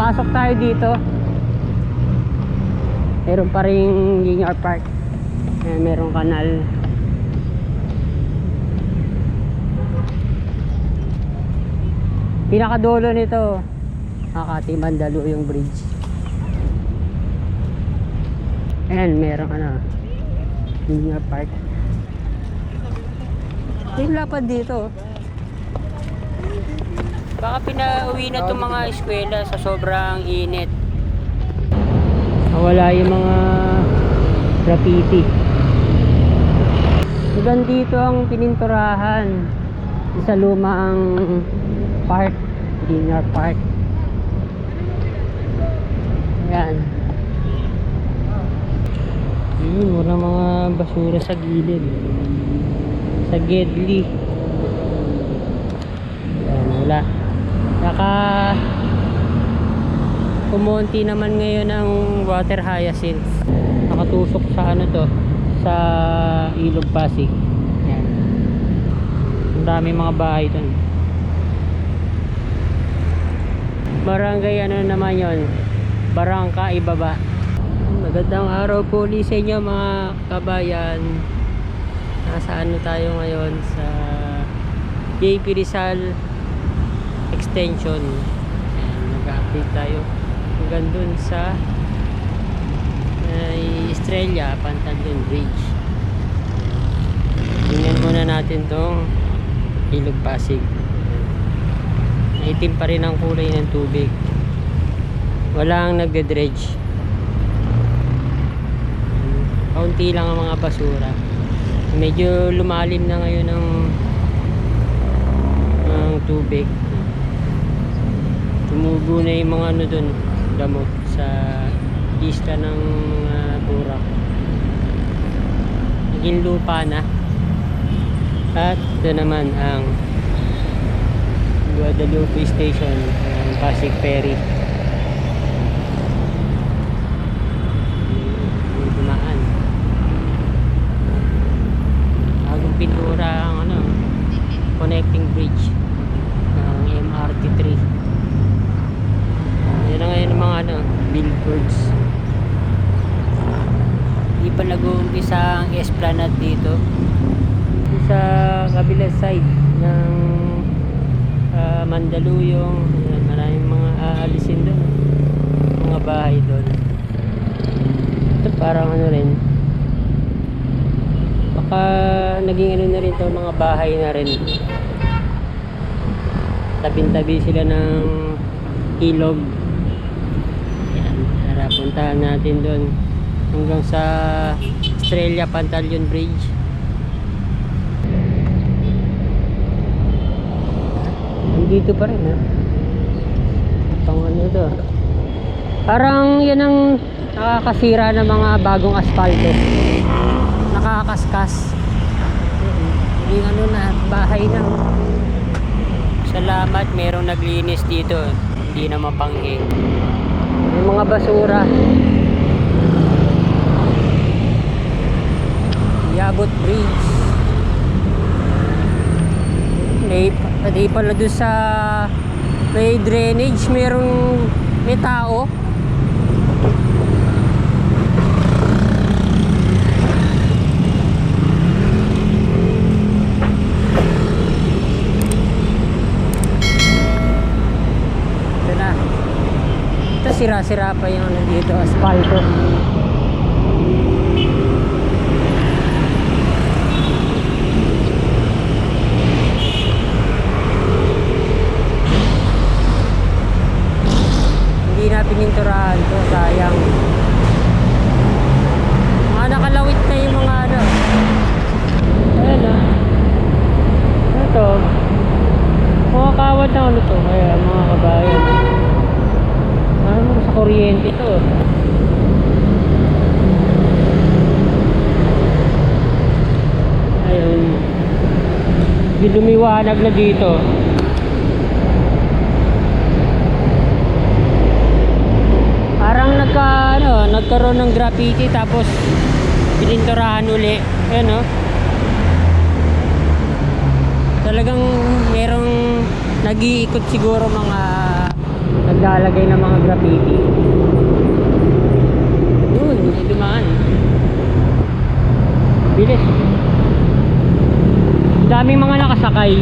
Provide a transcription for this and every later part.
pasok tayo dito. Meron pa rin linear park. Eh, merong kanal. Pinakadulo nito, Makati Mandaluyong Bridge. Ayan, meron ano, linear park. Yung lapad dito. Baka pinauwi na itong mga eskwela sa sobrang init. Wala yung mga graffiti. Hanggang dito ang pininturahan sa lumang park, linear park. Ayan. Yun, mura mga basura sa gilid. Sa Gedli. Ayan, wala. Naka kumonti naman ngayon ang water hyacinth. Nakatusok sa ano to, sa Ilog Pasig. Ayan. Ang dami mga bahay doon. Barangay ano naman yon Barangka Ibaba. Magandang araw po ulit sa inyo mga kabayan. Nasa ano tayo ngayon sa JP Rizal Extension. Nag-update tayo hanggang dun sa ay Estrella Pantalon Bridge. Tingnan muna natin tong Ilog Pasig. Itim pa rin ang kulay ng tubig. Walang nagde-dredge. Kaunti lang ang mga basura. Medyo lumalim na ngayon ang ang tubig. Tumubo na yung mga ano dun, damo sa isla ng mga burak. Naging lupa na. At ito naman ang Guadalupe Station, ang Pasig Ferry. Dumaan. Bagong pintura ang ano, connecting bridge ng MRT3. Yan na ngayon ang mga ano, billboards. Hindi pa nag-uumpisa ang esplanade dito. Sa kabilang side ng ah, Mandaluyong, ayan, maraming mga aalisin doon. Mga bahay doon. Ito parang ano rin. Baka naging ano na rin to mga bahay na rin. Tabing-tabi sila ng ilog. Ayan, tara puntahan natin doon hanggang sa Estrella Pantalion Bridge. Nandito pa rin ha. Pang ano to. Parang yan ang nakakasira ng mga bagong asfalto. Nakakaskas. Yung ano na, bahay na. Salamat, merong naglinis dito. Hindi na mapanghi. Yung mga basura. Yabot Bridge. May, pati pala doon sa may drainage, merong may tao. Ito na. Ito sira-sira pa yung ano dito, asfalto. Hindi na pininturahan to, sayang. Mga nakalawit na yung mga ano. Ayan ah. Ito. Mga kawad ng ano to, kaya mga kabayan. Ano sa kuryente to. Ayun. Yung lumiwanag na dito. Parang nagka, ano, nagkaroon ng graffiti tapos pininturahan uli. Ayan no? Talagang merong nag-iikot siguro mga naglalagay ng mga graffiti. Yun, hindi dumaan. Bilis. Daming mga nakasakay.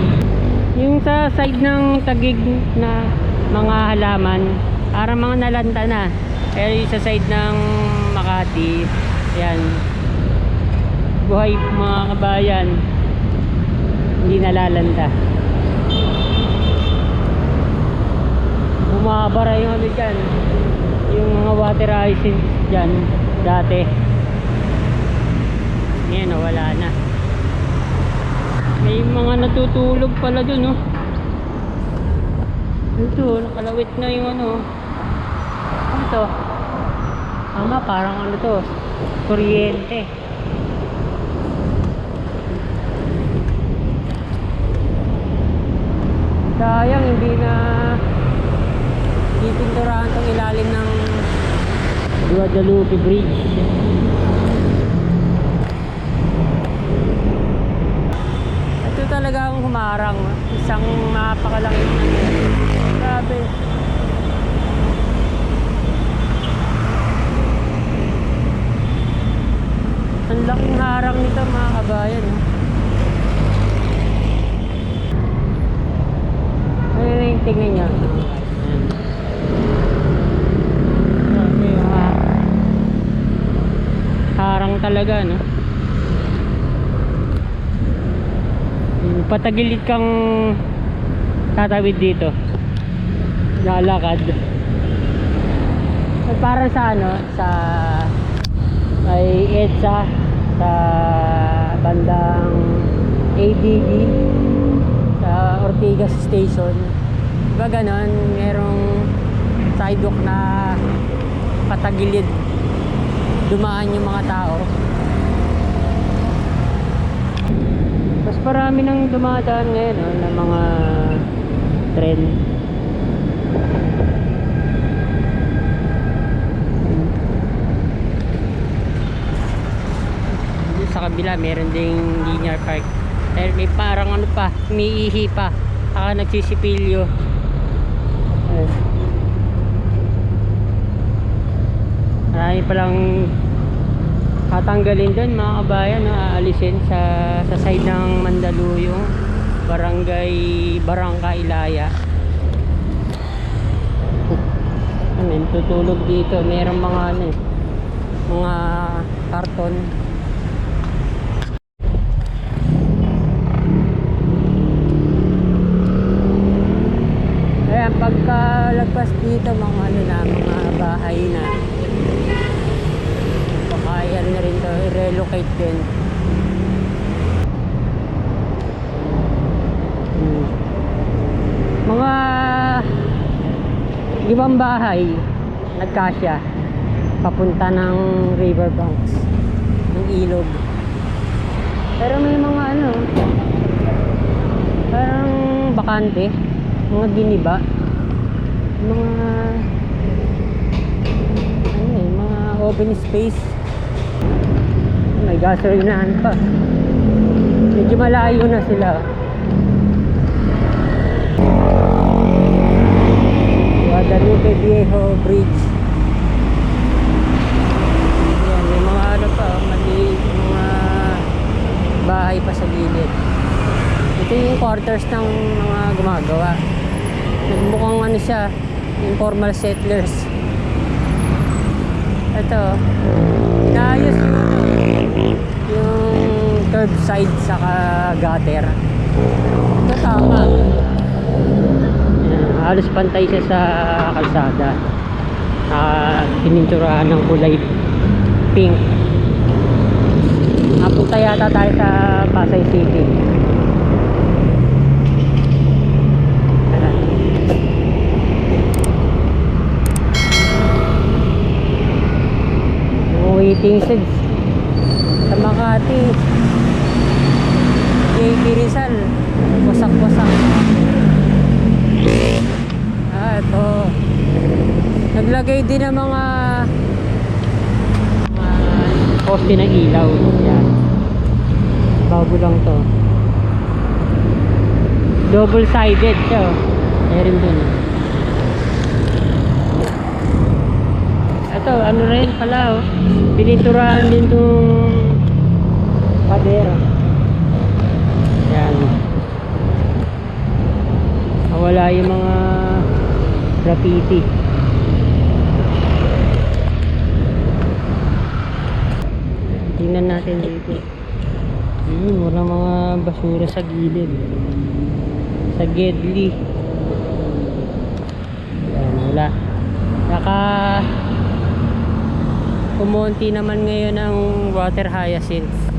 Yung sa side ng tagig na mga halaman, parang mga nalanta na. Pero yung sa side ng Makati, yan. Buhay mga kabayan. Hindi nalalanta. Bumabara yung ano dyan. Yung mga water hyacinth dyan dati. Ngayon, wala na. May mga natutulog pala dun, oh. Ito, nakalawit na yung ano. Ano to? Tama, parang ano to. Kuryente. Sayang, hindi na pinturahan tong ilalim ng Guadalupe Bridge. Ito talaga ang humarang. Isang napakalaki. Grabe. Ang laking harang nito mga kabayan. Ano. Grabe yung ha- harang talaga, no? Yung Patagilid kang tatawid dito. Lalakad. At Para sa ano, sa may EDSA sa bandang ADD sa Ortigas Station. Diba ganon, merong sidewalk na patagilid dumaan yung mga tao. Mas marami nang dumadaan ngayon no, ng mga tren. Sa kabila meron ding linear park. Pero may parang ano pa, umiihi pa. Saka nagsisipilyo. Marami palang tatanggalin doon mga kabayan, no? aalisin sa, sa side ng Mandaluyong, Barangay Barangka Ilaya. Ano, yun, tutulog dito. Merong mga ano eh, mga karton. Ayan, pagka lagpas dito, mga ano na, mga bahay na. Baka yan na rin to, i-relocate din. Mga limang bahay, nagkasya, papunta ng riverbanks, ng ilog. Pero may mga ano, parang bakante, mga giniba, mga ano eh, mga open space. May gasolinahan pa. Medyo malayo na sila. Guadalupe Viejo Bridge. Yan, may mga ano pa, oh, maliit, mga bahay pa sa gilid. Ito yung quarters ng mga gumagawa. Nagmukhang ano siya, informal settlers. Ito, inaayos yung yung curbside saka gutter. Ito tama. Ayan, halos pantay siya sa kalsada. Uh, pininturahan ng kulay pink. Napunta yata tayo sa Pasay City. Waiting sheds sa Makati. JP Rizal. Wasak-wasak. Ah, ito. Naglagay din ng mga mga poste ng ilaw. Yan. Bago lang to. Double-sided siya. oh. Meron dun. ito, ano rin pala oh. Piniturahan din itong padero. Yan. Nawala yung mga graffiti. Tingnan natin dito. Yun, wala mga basura sa gilid. Sa Gedli. Yan, wala. Saka kumonti naman ngayon ang water hyacinth.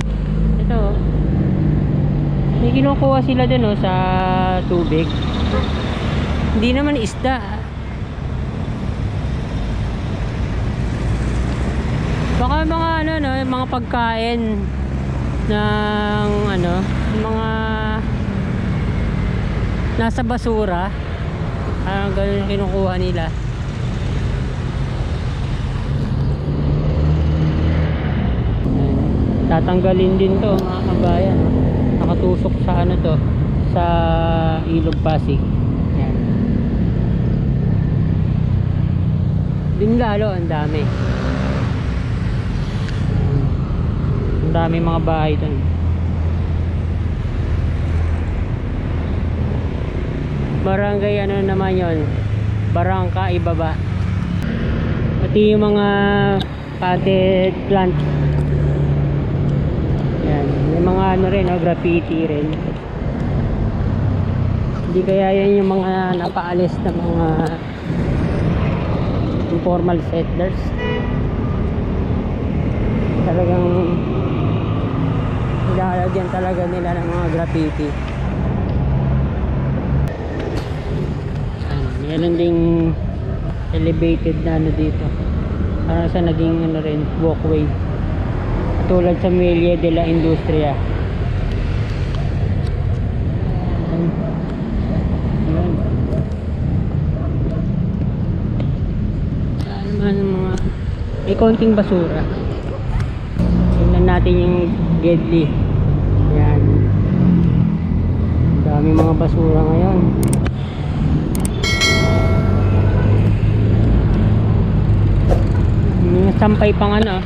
Ito oh. May kinukuha sila din oh sa tubig. Hindi naman isda. Baka mga ano no, mga pagkain ng ano, mga nasa basura. Ah, ganun kinukuha nila. Tatanggalin din to mga kabayan. Nakatusok sa ano to, sa ilog Pasig. Ayan. Din lalo ang dami. Ang dami mga bahay doon. Barangay ano naman yon Barangka Ibaba. Pati yung mga potted plant. Yan. May mga ano rin, no, graffiti rin. Hindi kaya yan yung mga napaalis na mga informal settlers. Talagang nilalagyan talaga nila ng mga graffiti. Ayan, meron ding elevated na ano dito. Parang sa naging ano rin, walkway. Tulad sa Melia de la Industria. Saan mga may konting basura. Tingnan natin yung Gedli. Yan. Dami mga basura ngayon. Sampay pang ano,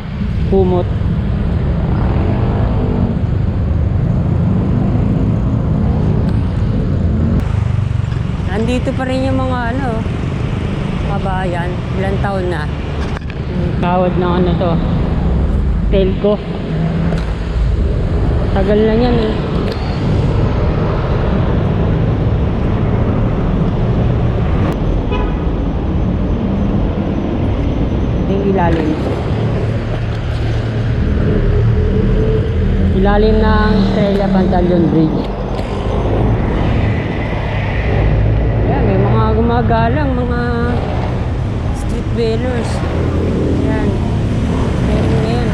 kumot. Nandito pa rin yung mga ano, kabayan. Ilang taon na. Kawad ng ano to. Telco. Tagal na yan eh. Yung ilalim. Ilalim ng Estrella Pantaleon Bridge. Ayan, may mga gumagalang, mga street dwellers. Ayan. Meron ngayon.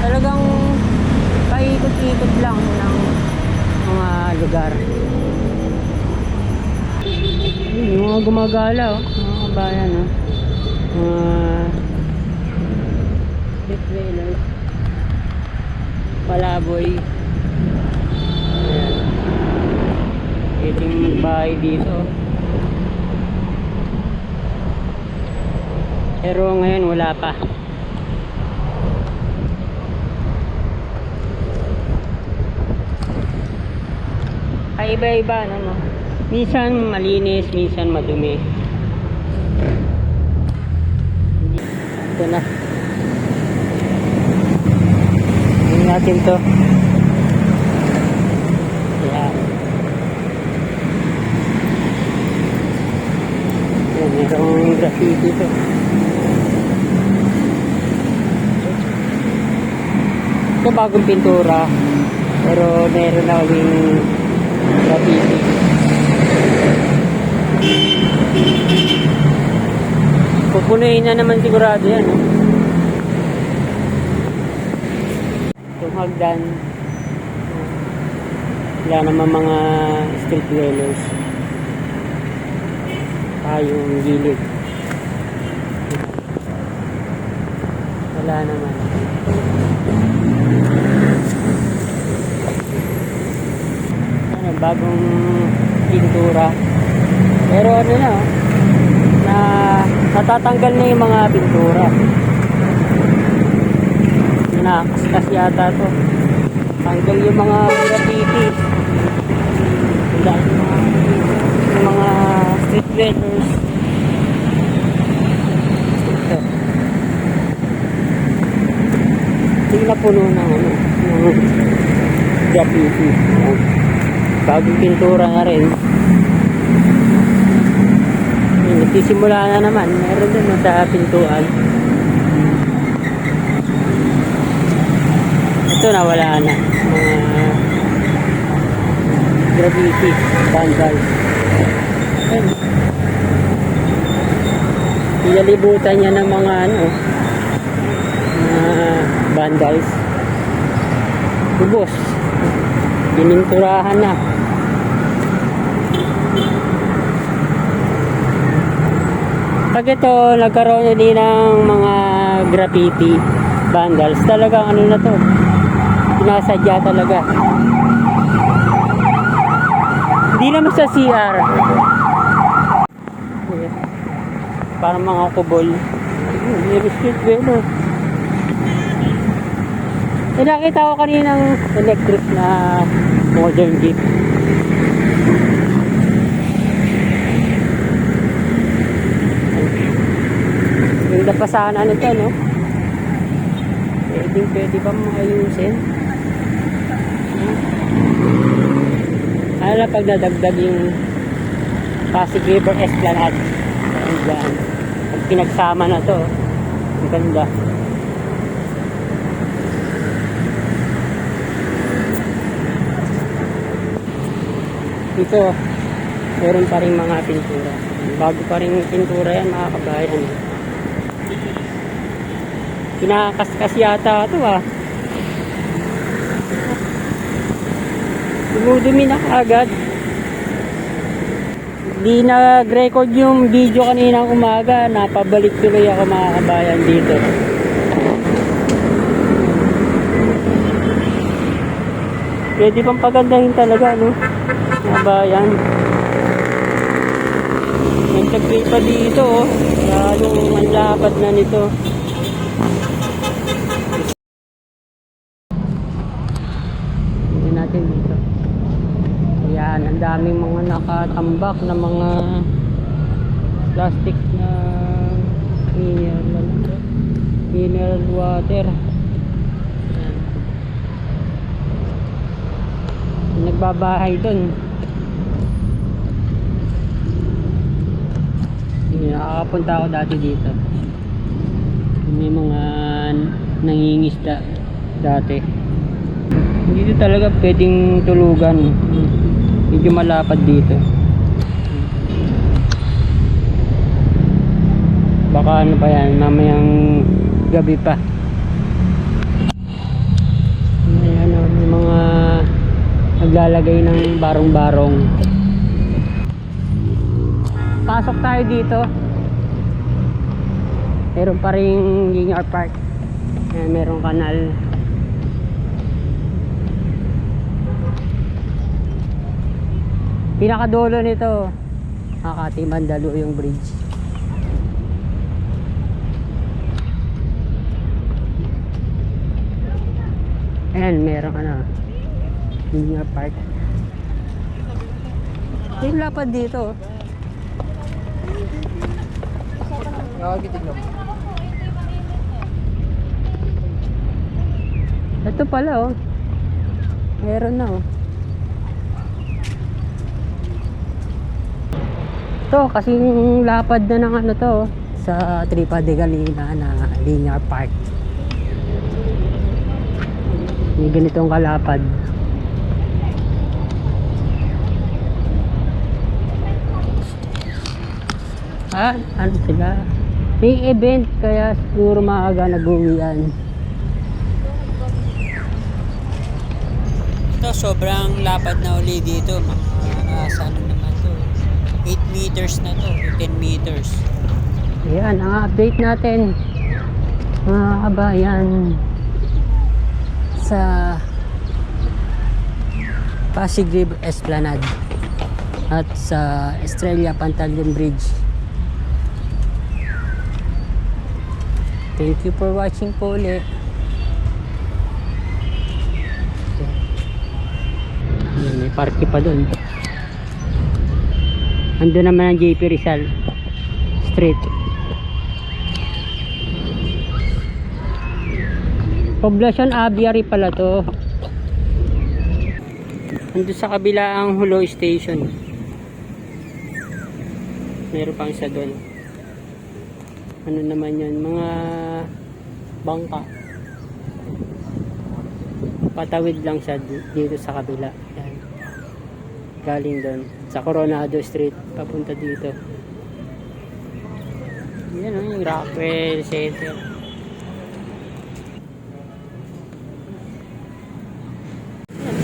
Talagang paikot-ikot lang ng mga lugar. Ayun, Yung mga gumagala, oh, mga kabayan, oh. Mga street dwellers. Palaboy. Ayan. Yung bahay dito. Pero ngayon wala pa. Ay iba-iba ano no. Minsan malinis, minsan madumi. Ito na. Tingnan natin to. Yan. Yan, merong graffiti to. Bagong pintura. Pero meron na uling graffiti. Pupunuin na naman sigurado yan. No? Itong hagdan. Wala naman mga street dwellers. Ah, yung gilid. Wala naman. Bagong pintura. Pero ano na, na natatanggal na yung mga pintura. Nakakaskas yata to. Tanggal yung mga graffiti. Ang dami ng mga, yung mga street vendors. Hindi na puno ng ano, graffiti. Bagong pintura na rin. Ayun, Nagsisimula na naman. Meron din sa pintuan. Ito na wala na. Mga graffiti, vandal. Ayun. Niya ng mga ano, mga vandals. Ubos. Pininturahan na. Pag ito, nagkaroon na din ng mga graffiti, vandals, talagang ano na to, pinasadya talaga. Hindi naman sa CR. Parang mga kubol. May street vendor. Eh, nakita ko kaninang electric na modern jeep. Ganda pa sana nito, no? Pwede, pwede ba maayusin? Ano pag nadagdag yung Pasig River Esplanade? Pag pinagsama na to, ang ganda. Dito, meron pa rin mga pintura. Bago pa rin pintura yan, mga kabayan. Kinakaskas yata ito ah. Dumudumi na agad. Di nag-record yung video kaninang umaga. Napabalik tuloy ako mga kabayan dito. Pwede pang pagandahin talaga, no? Kabayan. May tagpay pa dito, oh. Lalong ang lapad na nito. Hindi natin dito. Ayan, ang daming mga nakatambak na mga plastic na mineral, mineral water. Nagbabahay doon. Nakakapunta ako dati dito. May mga nangingisda dati. Dito talaga pwedeng tulugan. Medyo malapad dito. Baka ano pa yan, mamayang gabi pa. May ano, may mga naglalagay ng barong-barong. Pasok tayo dito. Meron pa rin Linear Park. Ayan, merong kanal. Pinakadulo nito, Makati Mandaluyong Bridge. Ayan, merong ano, Linear Park. Yung lapad dito. Oh. Ito pala oh. Meron na oh. Ito kasing lapad na ng ano to oh, sa Tripa de Galina na linear park. May ganitong kalapad. Ah, ano sila? May event kaya siguro maaga nag-uwian. Ito sobrang lapad na uli dito. Mga uh, sa ano naman to. 8 meters na to. 10 meters. Ayan, ang update natin. Mga kabayan. Sa Pasig River Esplanade. At sa Estrella Pantalian Bridge. Thank you for watching po ulit. Ayan, may parke pa dun. Ando naman ang JP Rizal Street. Poblacion Aviary pala to. Ando sa kabila ang Hulo Station. Meron pang isa doon. Ano naman yun? Mga bangka. Patawid lang siya di- dito sa kabila. Yan. Galing doon. Sa Coronado Street. Papunta dito. Yan o, yung Rockwell Center.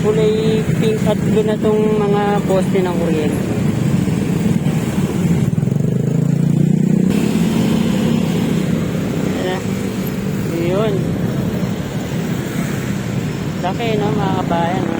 Kulay pink at blue na tong mga poste ng kuryente. Yan na.